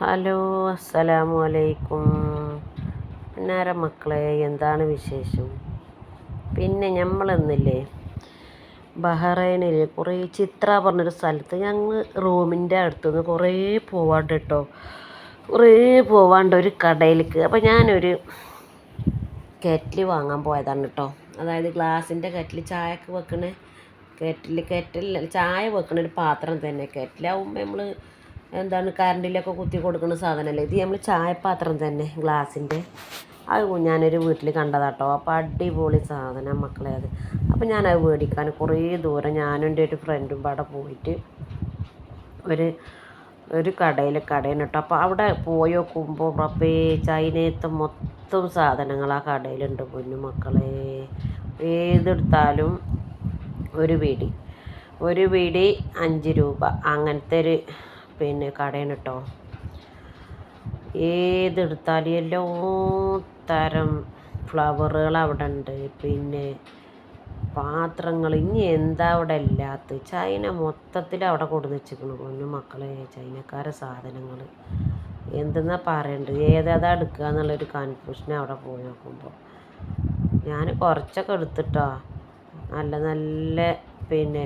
Hello അസ്സലാമു അലൈക്കും പിന്നാര മക്കളെ എന്താണ് വിശേഷം? പിന്നെ ഞമ്മളെന്നില്ലേ? ബഹ്റൈനിൽ കുറേ ചിത്ര പറഞ്ഞൊരു സ്ഥലത്ത് ഞങ്ങൾ റൂമിന്റെ അടുത്തുനിന്ന് കുറേ പോവാണ്ട് കേട്ടോ കുറേ പോവാണ്ട് ഒരു കടയിലേക്ക്. അപ്പോൾ ഞാനൊരു കെറ്റിൽ വാങ്ങാൻ പോയതാണ് കേട്ടോ അതായത് ഗ്ലാസിന്റെ കെറ്റിൽ ചായക്ക് വെക്കണ കെറ്റിൽ കെറ്റിൽ ചായ വെക്കണ ഒരു പാത്രം തന്നെ. കെറ്റിലാവുമ്പോൾ നമ്മൾ എന്താണ് കറണ്ടിലൊക്കെ കുത്തി കൊടുക്കുന്ന സാധനമല്ലേ ഇത് നമ്മൾ ചായപാത്രം തന്നെ ഗ്ലാസിന്റെ അത് ഞാനൊരു വീട്ടിൽ കണ്ടതാട്ടോ. അപ്പോൾ അടിപൊളി സാധനം മക്കളെ അത്. അപ്പോൾ ഞാനത് മേടിക്കാൻ കുറേ ദൂരം ഞാനും എന്റെ ഒരു ഫ്രണ്ടും പാടെ പോയിട്ട് ഒരു ഒരു കടയിൽ കടയിൽ കേട്ടോ. അപ്പോൾ അവിടെ പോയി നോക്കുമ്പോൾ അപ്പേ ചൈനയത്തെ മൊത്തം സാധനങ്ങൾ ആ കടയിലുണ്ട് പൊന്നു മക്കളെ. ഏതെടുത്താലും ഒരു വീടി ഒരു വീടി അഞ്ച് രൂപ. അങ്ങനത്തെ ഒരു പിന്നെ കടയാണ് കേട്ടോ ഏതെടുത്താലും എല്ലാ തരം ഫ്ലവറുകൾ അവിടെ ഉണ്ട് പിന്നെ പാത്രങ്ങൾ ഇനി എന്താ അവിടെ ഇല്ലാത്ത? ചൈന മൊത്തത്തിൽ അവിടെ കൊടുന്ന് വെച്ചിരിക്കണു കൊഞ്ഞു മക്കളെ. ചൈനക്കാരെ സാധനങ്ങൾ. എന്തെന്നാ പറയണ്ടത് ഏതേതാ എടുക്കുക എന്നുള്ളൊരു കൺഫ്യൂഷൻ അവിടെ പോയി നോക്കുമ്പോൾ ഞാൻ കുറച്ചൊക്കെ എടുത്തിട്ടോ. നല്ല നല്ല പിന്നെ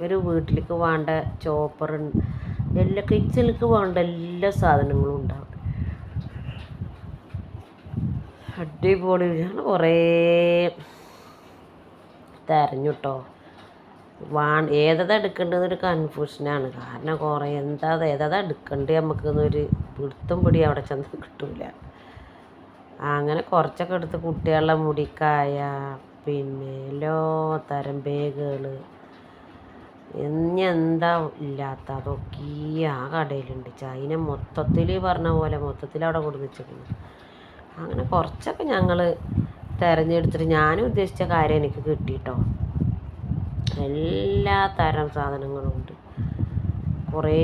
ഒരു വീട്ടിലേക്ക് വേണ്ട ചോപ്പർ എല്ലാ കിച്ചണിലേക്ക് വേണ്ട എല്ലാ സാധനങ്ങളും ഉണ്ടാവും. അടിപൊളി ഞാൻ കുറേ തെരഞ്ഞു കേട്ടോ വാ ഏതാ എടുക്കേണ്ടതെന്നൊരു കൺഫ്യൂഷനാണ് കാരണം കുറേ എന്താ ഏതാ എടുക്കേണ്ടത് നമുക്കെന്നൊരു പിടുത്തം പിടി അവിടെ ചെന്ന് കിട്ടൂല. അങ്ങനെ കുറച്ചൊക്കെ എടുത്ത് കുട്ടികളുടെ മുടിക്കായ പിന്നെ എല്ലാ തരം ബാഗുകൾ ഇനി എന്താ ഇല്ലാത്ത അതൊക്കെ ആ കടയിലുണ്ട്. ചൈന മൊത്തത്തിൽ പറഞ്ഞ പോലെ മൊത്തത്തിൽ അവിടെ കൊടുന്ന് വെച്ചിരിക്കുന്നു അങ്ങനെ കുറച്ചൊക്കെ ഞങ്ങൾ തിരഞ്ഞെടുത്തിട്ട് ഞാനും ഉദ്ദേശിച്ച കാര്യം എനിക്ക് കിട്ടിയിട്ടോ എല്ലാ തരം സാധനങ്ങളും ഉണ്ട്. കുറേ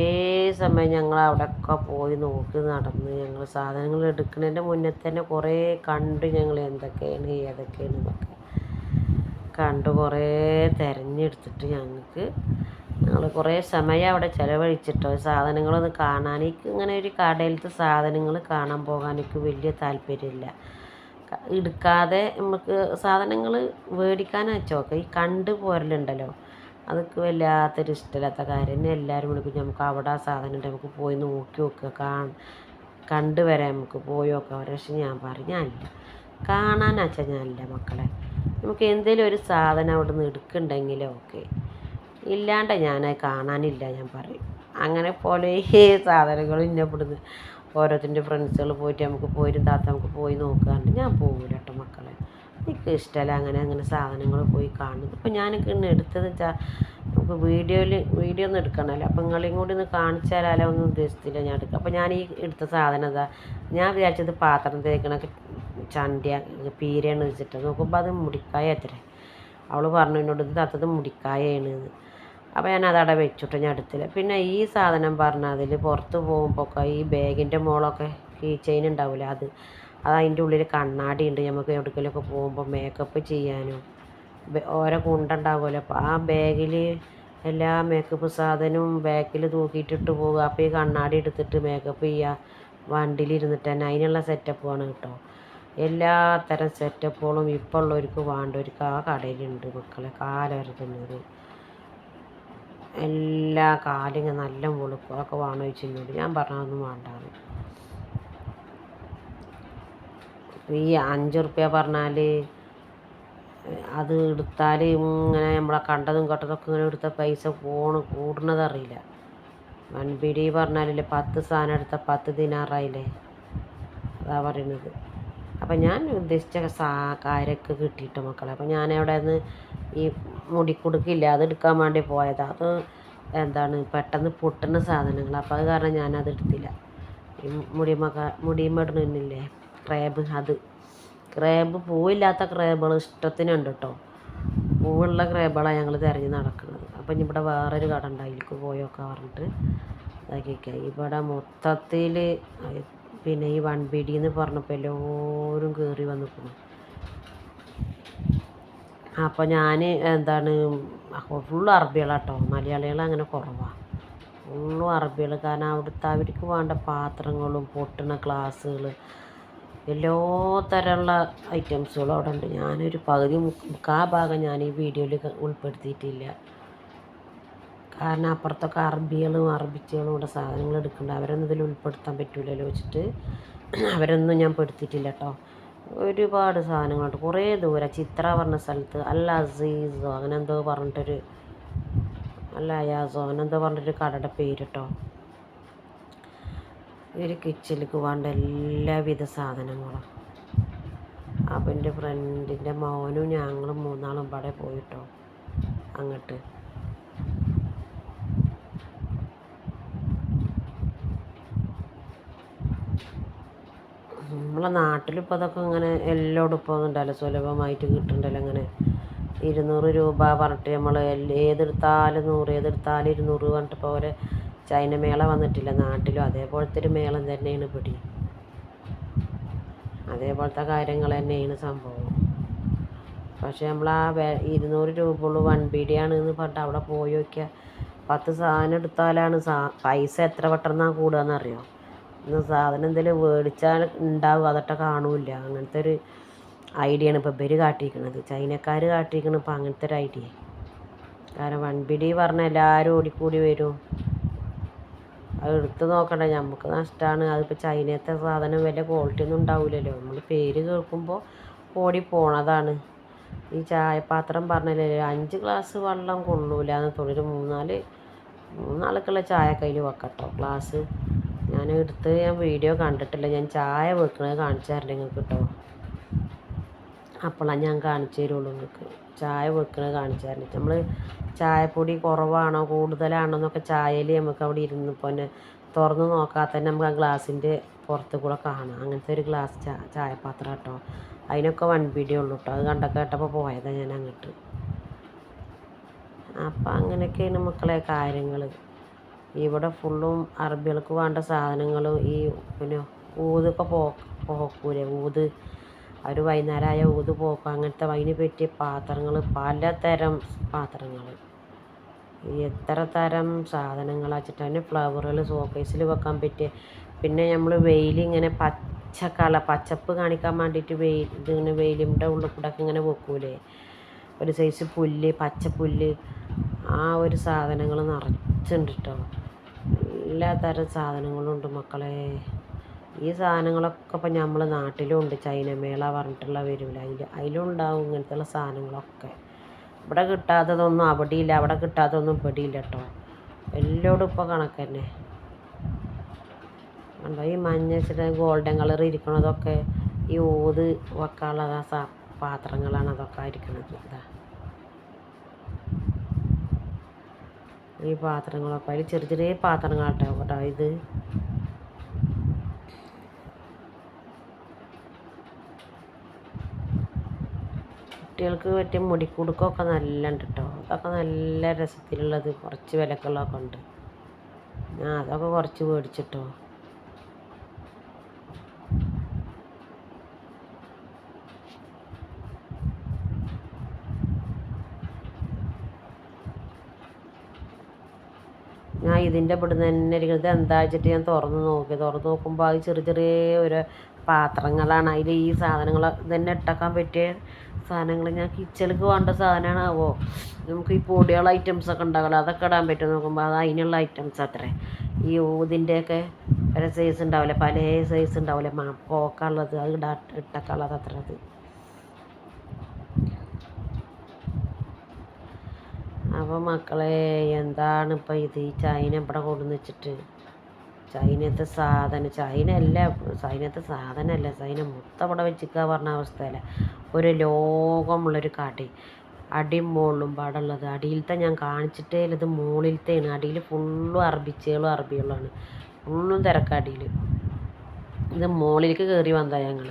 സമയം ഞങ്ങൾ അവിടെയൊക്കെ പോയി നോക്കി നടന്ന് ഞങ്ങൾ സാധനങ്ങൾ എടുക്കുന്നതിന്റെ മുന്നേ തന്നെ കുറേ കണ്ട് ഞങ്ങൾ എന്തൊക്കെയാണ് ഏതൊക്കെയാണ് എന്നൊക്കെ. കണ്ട് കുറേ തിരഞ്ഞെടുത്തിട്ട് ഞങ്ങൾക്ക്. ഞങ്ങൾ കുറേ സമയം അവിടെ ചിലവഴിച്ചിട്ടോ സാധനങ്ങളൊന്ന് കാണാൻ എനിക്ക് ഇങ്ങനെ ഒരു കടയിലത്തെ സാധനങ്ങൾ കാണാൻ പോകാൻ എനിക്ക് വലിയ താല്പര്യമില്ല. എടുക്കാതെ നമുക്ക് സാധനങ്ങൾ മേടിക്കാൻ വെച്ചോക്കെ. ഈ കണ്ട് പോരലുണ്ടല്ലോ അതൊക്കെ വല്ലാത്തൊരു ഇഷ്ടമില്ലാത്ത കാര്യം. തന്നെ എല്ലാവരും വിളിക്കും നമുക്ക് അവിടെ ആ സാധനം ഉണ്ട് നമുക്ക് പോയി നോക്കി നോക്കുക കാണ. കണ്ടുവരാം നമുക്ക് പോയി നോക്കാം. പക്ഷെ ഞാൻ പറഞ്ഞല്ല കാണാനാച്ചാൽ കാണാനാച്ചാ ഞാനില്ല മക്കളെ. നമുക്ക് എന്തെങ്കിലും ഒരു സാധനം അവിടെ നിന്ന് എടുക്കുന്നുണ്ടെങ്കിൽ ഓക്കെ ഇല്ലാണ്ട് ഞാൻ കാണാനില്ല ഞാൻ പറയും. അങ്ങനെ പോലെ സാധനങ്ങൾ ഇന്നെ ഇവിടുന്ന് ഓരോരുത്തരുടെ ഫ്രണ്ട്സുകൾ പോയിട്ട് നമുക്ക് പോയിട്ട് താത്ത നമുക്ക് പോയി നോക്കാണ്ട് ഞാൻ പോകില്ല കേട്ടോ മക്കളെ. എനിക്ക് ഇഷ്ടമല്ല അങ്ങനെ അങ്ങനെ സാധനങ്ങൾ പോയി കാണുന്നത്. ഇപ്പം ഞാനൊക്കെ ഇന്ന് എടുത്തത് വെച്ചാൽ നമുക്ക് വീഡിയോയിൽ വീഡിയോ ഒന്നും എടുക്കണമല്ലോ. അപ്പം നിങ്ങളെയും കൂടി ഒന്ന് കാണിച്ചു ഉദ്ദേശിച്ചില്ല ഞാൻ എടുക്കുക അപ്പം ഞാൻ ഈ എടുത്ത സാധനം ഇതാ ഞാൻ വിചാരിച്ചത് പാത്രം തേക്കണൊക്കെ ചണ്ടിയ പീരയാണ് വെച്ചിട്ട് നോക്കുമ്പോൾ അത് മുടിക്കായ അത്ര അവൾ പറഞ്ഞു എന്നോട് ഇത് തത്തത് മുടിക്കായാണ് അപ്പോൾ ഞാൻ അതവിടെ വെച്ചിട്ട് ഞാൻ അടുത്തില്ല. പിന്നെ ഈ സാധനം പറഞ്ഞാൽ അതിൽ പുറത്ത് പോകുമ്പോൾ ഈ ബാഗിന്റെ മോളൊക്കെ കീ ചെയിൻ ഉണ്ടാവില്ല അത് അത് അതിന്റെ ഉള്ളിൽ കണ്ണാടി ഉണ്ട്. നമുക്ക് എവിടേക്കെങ്കിലുമൊക്കെ പോകുമ്പോൾ മേക്കപ്പ് ചെയ്യാനും ഓരോ കുണ്ടുണ്ടാവുമല്ലോ അപ്പോൾ ആ ബാഗിൽ എല്ലാ മേക്കപ്പ് സാധനവും ബാക്കിൽ തൂക്കിയിട്ടിട്ട് പോകുക അപ്പോൾ ഈ കണ്ണാടി എടുത്തിട്ട് മേക്കപ്പ് ചെയ്യുക വണ്ടിയിൽ ഇരുന്നിട്ട് തന്നെ. അതിനുള്ള ആണ് കേട്ടോ. എല്ലാ തരം സെറ്റപ്പുകളും ഇപ്പോൾ ഉള്ളവർക്ക് വേണ്ടവർക്ക് ആ കടയിലുണ്ട് മക്കളെ. കാലരുതുന്നത് എല്ലാ കാലിങ്ങ നല്ല മുളുക്കും അതൊക്കെ വേണോ ചോദിച്ചെന്നോട് ഞാൻ പറഞ്ഞതൊന്നും വേണ്ടാന്ന്. ഈ അഞ്ച് റുപ്യ പറഞ്ഞാൽ അത് എടുത്താൽ ഇങ്ങനെ നമ്മളെ കണ്ടതും കേട്ടതൊക്കെ ഇങ്ങനെ എടുത്ത പൈസ പോണ് കൂടുന്നതറിയില്ല. വൻപിടി പറഞ്ഞാലില്ലേ പത്ത് സാധനം എടുത്ത പത്ത് ദിനാറായില്ലേ? അതാ പറയുന്നത്. അപ്പം ഞാൻ ഉദ്ദേശിച്ച സാ കാര്യമൊക്കെ കിട്ടിയിട്ട് മക്കളെ. അപ്പം ഞാൻ അവിടെ നിന്ന് ഈ മുടിക്കുടുക്കില്ല അത് എടുക്കാൻ വേണ്ടി പോയതാ. അത് എന്താണ് പെട്ടെന്ന് പൊട്ടുന്ന സാധനങ്ങൾ അപ്പോൾ അത് കാരണം ഞാനത് എടുത്തില്ല. ഈ മുടിമക മുടിമേടുന്നില്ലേ ക്രേബ് അത്. ക്രേബ് പൂവില്ലാത്ത ക്രേബുകൾ ഇഷ്ടത്തിനുണ്ട് കേട്ടോ പൂവുള്ള ക്രേബുകളാണ് ഞങ്ങൾ തിരഞ്ഞ് നടക്കുന്നത്. അപ്പം ഇനി ഇവിടെ വേറൊരു കട ഉണ്ടായിരിക്കും പോയൊക്കെ പറഞ്ഞിട്ട്. ഇതാക്കിക്കാം ഇവിടെ മൊത്തത്തിൽ പിന്നെ ഈ വൺ ബി ഡി എന്ന് പറഞ്ഞപ്പോൾ എല്ലാവരും കയറി വന്നിരിക്കുന്നു അപ്പോൾ ഞാൻ എന്താണ് ഫുൾ അറബികളാട്ടോ. മലയാളികൾ അങ്ങനെ കുറവാണ് ഫുള്ളും അറബികൾ കാരണം അവിടുത്തെ അവർക്ക് വേണ്ട പാത്രങ്ങളും പൊട്ടുന്ന ഗ്ലാസ്സുകൾ എല്ലാ തരമുള്ള ഐറ്റംസുകളും അവിടെ ഉണ്ട്. ഞാനൊരു പകുതി മുക്കാ ഭാഗം ഞാൻ ഈ വീഡിയോയിൽ ഉൾപ്പെടുത്തിയിട്ടില്ല. കാരണം അപ്പുറത്തൊക്കെ അറബികളും അറബിച്ചുകളും ഇവിടെ സാധനങ്ങൾ എടുക്കുന്നുണ്ട് അവരൊന്നും ഇതിൽ ഉൾപ്പെടുത്താൻ പറ്റൂലല്ലോ വെച്ചിട്ട്. അവരൊന്നും ഞാൻ പെടുത്തിയിട്ടില്ല കേട്ടോ. ഒരുപാട് സാധനങ്ങളുണ്ട് കുറേ ദൂരം ചിത്ര പറഞ്ഞ സ്ഥലത്ത് അൽ അസീസോ അങ്ങനെ എന്തോ പറഞ്ഞിട്ടൊരു അല്ല അയാസോ അങ്ങനെ എന്തോ പറഞ്ഞിട്ടൊരു കടയുടെ പേര് കേട്ടോ. ഒരു കിച്ചണിലേക്ക് വേണ്ട എല്ലാവിധ സാധനങ്ങളും. അപ്പം എന്റെ ഫ്രണ്ടിന്റെ മോനും ഞങ്ങളും മൂന്നാളും ഇവിടെ പോയിട്ടോ അങ്ങോട്ട്. നമ്മളെ നാട്ടിലിപ്പോൾ അതൊക്കെ ഇങ്ങനെ എല്ലായിടത്തും ഇപ്പോൾ ഉണ്ടല്ലോ സുലഭമായിട്ട് കിട്ടുന്നുണ്ടല്ലോ അങ്ങനെ ഇരുന്നൂറ് രൂപ പറഞ്ഞിട്ട് നമ്മൾ ഏതെടുത്താലും നൂറ് ഏതെടുത്താലും ഇരുന്നൂറ് പറഞ്ഞിട്ട് ഇപ്പോൾ ചൈന മേള വന്നിട്ടില്ല നാട്ടിലും. അതേപോലത്തെ ഒരു മേളം തന്നെയാണ് പിടി അതേപോലത്തെ കാര്യങ്ങൾ തന്നെയാണ് സംഭവം. പക്ഷേ നമ്മൾ ആ ഇരുന്നൂറ് രൂപ ഉള്ളു വൺ പീടിയാണ് എന്ന് പറഞ്ഞിട്ട് അവിടെ പോയി നോക്കിയാൽ പത്ത് സാധനം എടുത്താലാണ് സാ പൈസ എത്ര പെട്ടെന്നാണ് കൂടുകയെന്നറിയോ ഇന്ന് സാധനം എന്തെങ്കിലും മേടിച്ചാൽ ഉണ്ടാവും അതൊക്കെ കാണൂല അങ്ങനത്തെ ഒരു ഐഡിയ ആണ് ഇപ്പോൾ ഇവർ കാട്ടിയിരിക്കുന്നത് ചൈനക്കാർ കാട്ടിയിരിക്കുന്നത് ഇപ്പോൾ അങ്ങനത്തെ ഒരു ഐഡിയ കാരണം വൺപിടി പറഞ്ഞാൽ എല്ലാവരും ഓടിക്കൂടി വരും. അത് എടുത്ത് നോക്കണ്ട നമുക്ക് നഷ്ടമാണ് അതിപ്പോൾ ചൈനത്തെ സാധനം വലിയ ക്വാളിറ്റി ഒന്നും ഉണ്ടാവില്ലല്ലോ നമ്മൾ പേര് കേൾക്കുമ്പോൾ ഓടി പോണതാണ്. ഈ ചായപാത്രം പറഞ്ഞില്ലേ അഞ്ച് ഗ്ലാസ് വെള്ളം കൊള്ളൂല എന്ന് തൊഴിൽ മൂന്നാൽ മൂന്നാൾക്കുള്ള ചായ കയ്യിൽ വെക്കട്ടോ ഗ്ലാസ് ഞാൻ എടുത്ത് ഞാൻ വീഡിയോ കണ്ടിട്ടില്ല. ഞാൻ ചായ വെക്കണത് കാണിച്ചു തരണ്ട നിങ്ങൾക്ക് കേട്ടോ അപ്പോഴാണ് ഞാൻ കാണിച്ചു തരുള്ളൂ നിങ്ങൾക്ക്. ചായ വെക്കണത് കാണിച്ചു തരണ്ട. നമ്മൾ ചായപ്പൊടി കുറവാണോ കൂടുതലാണോ എന്നൊക്കെ ചായയിൽ നമുക്ക് അവിടെ ഇരുന്ന് തന്നെ തുറന്ന് നോക്കാതെ തന്നെ നമുക്ക് ആ ഗ്ലാസിന്റെ പുറത്ത് കൂടെ കാണാം. അങ്ങനത്തെ ഒരു ഗ്ലാസ് ചാ ചായപാത്രം കേട്ടോ അതിനൊക്കെ വൺ വീഡിയോ ഉള്ളൂ കേട്ടോ അത് കണ്ടൊക്കെ കേട്ടപ്പോൾ പോയതാണ് ഞാൻ അങ്ങോട്ട്. അപ്പം അങ്ങനെയൊക്കെയാണ് മക്കളെ കാര്യങ്ങൾ ഇവിടെ ഫുള്ളും അറബികൾക്ക് വേണ്ട സാധനങ്ങളും ഈ പിന്നെ ഊതൊക്കെ പോ പോക്കൂലേ ഊത്. അവർ വൈകുന്നേരമായ ഊത് പോക്കും. അങ്ങനത്തെ അതിന് പറ്റിയ പാത്രങ്ങൾ പലതരം പാത്രങ്ങൾ എത്ര തരം സാധനങ്ങൾ അതിന് ഫ്ലവറുകൾ ഷോക്കേസിൽ വെക്കാൻ പറ്റിയ. പിന്നെ നമ്മൾ വെയിലിങ്ങനെ കള പച്ചപ്പ് കാണിക്കാൻ വേണ്ടിയിട്ട് വെയിൽ ഇതിങ്ങനെ വെയിലിന്റെ ഉള്ളിൽ കൂടെ ഇങ്ങനെ വെക്കൂലേ. ഒരു സൈസ് പുല്ല് പച്ച പുല്ല് ആ ഒരു സാധനങ്ങൾ നിറച്ചുണ്ട് കേട്ടോ എല്ലാ തരം സാധനങ്ങളും ഉണ്ട് മക്കളെ. ഈ സാധനങ്ങളൊക്കെ ഇപ്പം നമ്മൾ നാട്ടിലും ഉണ്ട് ചൈന മേള പറഞ്ഞിട്ടുള്ള വരില്ല അതിൽ അതിലും ഉണ്ടാവും ഇങ്ങനത്തെ സാധനങ്ങളൊക്കെ. ഇവിടെ കിട്ടാത്തതൊന്നും അവിടെയില്ല. അവിടെ കിട്ടാത്തതൊന്നും ഇവിടെയില്ല കേട്ടോ എല്ലോടും ഇപ്പോൾ കണക്ക് തന്നെ ഈ മഞ്ഞ വെച്ചിട്ട് ഗോൾഡൻ കളർ ഇരിക്കണതൊക്കെ ഈ ഊത് വെക്കാനുള്ള പാത്രങ്ങളാണ് അതൊക്കെ ഇരിക്കണത് ഇതാ. ഈ പാത്രങ്ങളൊക്കെ അതിൽ ചെറിയ ചെറിയ പാത്രങ്ങളാട്ടോ കേട്ടോ ഇത്. കുട്ടികൾക്ക് പറ്റിയ മുടിക്കുടുക്കൊക്കെ നല്ല ഉണ്ട് കേട്ടോ. അതൊക്കെ നല്ല രസത്തിലുള്ളത് കുറച്ച് വിലക്കുള്ളതൊക്കെ ഉണ്ട്. ഞാൻ അതൊക്കെ കുറച്ച് മേടിച്ചിട്ടോ. ഞാൻ ഇതിന്റെ ഇവിടുന്ന് തന്നെ ഇരിക്കുന്നത് എന്താ വെച്ചിട്ട് ഞാൻ തുറന്ന് നോക്കി. തുറന്ന് നോക്കുമ്പോൾ അത് ചെറിയ ചെറിയ ഒരു പാത്രങ്ങളാണ്. അതിൽ ഈ സാധനങ്ങൾ തന്നെ ഇട്ടക്കാൻ പറ്റിയ സാധനങ്ങൾ ഞാൻ കിച്ചണിക്ക് വേണ്ട സാധനമാണാവോ നമുക്ക് ഈ പൊടിയുള്ള ഐറ്റംസ് ഒക്കെ ഉണ്ടാവില്ല അതൊക്കെ ഇടാൻ പറ്റും നോക്കുമ്പോൾ അത് അതിനുള്ള ഐറ്റംസ് അത്രേ. ഈ ഊതിന്റെയൊക്കെ പല സൈസ് ഉണ്ടാവില്ലേ? പല സൈസ് ഉണ്ടാവില്ലേ? പോക്കുള്ളത് അത് ഇടാ ഇട്ടക്കുള്ളത് അത്ര. അത് അപ്പോൾ മക്കളെ എന്താണ് ഇപ്പോൾ ഇത്? ഈ ചൈന ഇവിടെ കൊണ്ടുവന്ന് വെച്ചിട്ട്. ചൈനത്തെ സാധനം ചൈന അല്ല ചൈനത്തെ സാധനമല്ല. ചൈന മൊത്തം ഇവിടെ വെച്ചിക്കുക പറഞ്ഞ അവസ്ഥയല്ല. ഒരു ലോകമുള്ളൊരു കടി അടിയും മുകളിലും പാടുള്ളത്. അടിയിലത്തെ ഞാൻ കാണിച്ചിട്ടേ ഇല്ലത് മുകളിലത്തെയാണ് അടിയിൽ ഫുള്ളും അറബിച്ചുകളും അറബികളാണ് ഫുള്ളും തിരക്കടിയിൽ ഇത് മുകളിലേക്ക് കയറി വന്നതാണ് ഞങ്ങൾ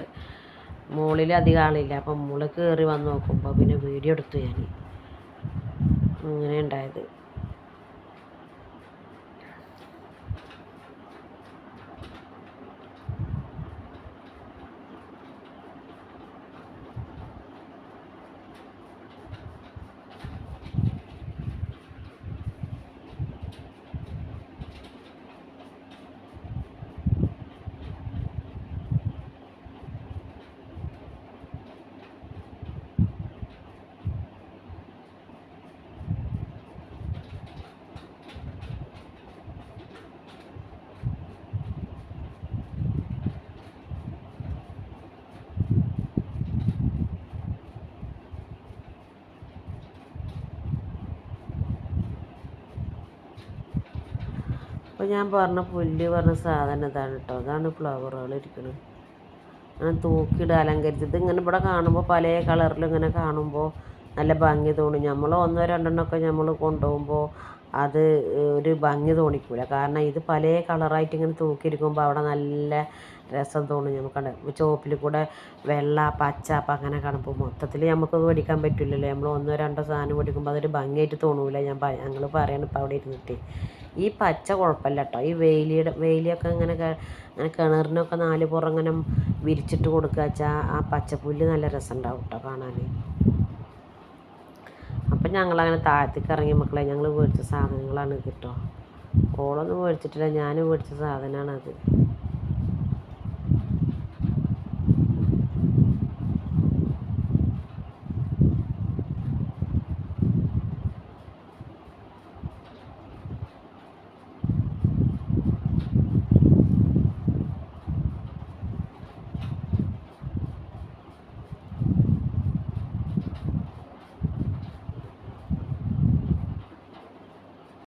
മുകളിൽ അധികം ആളില്ല. അപ്പം മുകളിൽ കയറി വന്ന് നോക്കുമ്പോൾ പിന്നെ വീഡിയോ എടുത്തു ഞാൻ അങ്ങനെ ഉണ്ടായത്. അപ്പോൾ ഞാൻ പറഞ്ഞ പുല്ല് പറഞ്ഞ സാധനം ഇതാണ് കേട്ടോ. അതാണ് ഫ്ലവറുകൾ ഇരിക്കുന്നത് അങ്ങനെ തൂക്കിയിട്ട് അലങ്കരിച്ചത് ഇങ്ങനെ ഇവിടെ കാണുമ്പോൾ പല കളറിൽ ഇങ്ങനെ കാണുമ്പോൾ നല്ല ഭംഗി തോന്നി. നമ്മൾ ഒന്നോ രണ്ടെണ്ണമൊക്കെ നമ്മൾ കൊണ്ടുപോകുമ്പോൾ അത് ഒരു ഭംഗി തോന്നിക്കൂല. കാരണം ഇത് പല കളറായിട്ട് ഇങ്ങനെ തൂക്കിയിരിക്കുമ്പോൾ അവിടെ നല്ല രസം തോന്നും നമുക്ക് ചുവപ്പിൽ കൂടെ വെള്ള പച്ച അപ്പം അങ്ങനെ കാണുമ്പോൾ മൊത്തത്തിൽ നമുക്ക് മേടിക്കാൻ പറ്റില്ലല്ലോ. നമ്മൾ ഒന്നോ രണ്ടോ സാധനം മേടിക്കുമ്പോൾ അതൊരു ഭംഗിയായിട്ട് തോന്നൂല. ഞാൻ ഞങ്ങൾ പറയണം ഇപ്പോൾ അവിടെ ഇരുന്നിട്ട്. ഈ പച്ച കുഴപ്പമില്ല കേട്ടോ ഈ വേലിയുടെ വേലിയൊക്കെ ഇങ്ങനെ അങ്ങനെ കിണറിനൊക്കെ നാല് പുറം ഇങ്ങനെ വിരിച്ചിട്ട് കൊടുക്കുക വെച്ചാൽ ആ പച്ചപ്പുല്ല് നല്ല രസം ഉണ്ടാവും കേട്ടോ കാണാൻ അപ്പം ഞങ്ങളങ്ങനെ താഴത്തേക്ക് ഇറങ്ങി മക്കളെ ഞങ്ങൾ മേടിച്ച സാധനങ്ങളാണ് കേട്ടോ ഓളൊന്നും മേടിച്ചിട്ടില്ല ഞാൻ മേടിച്ച സാധനമാണത്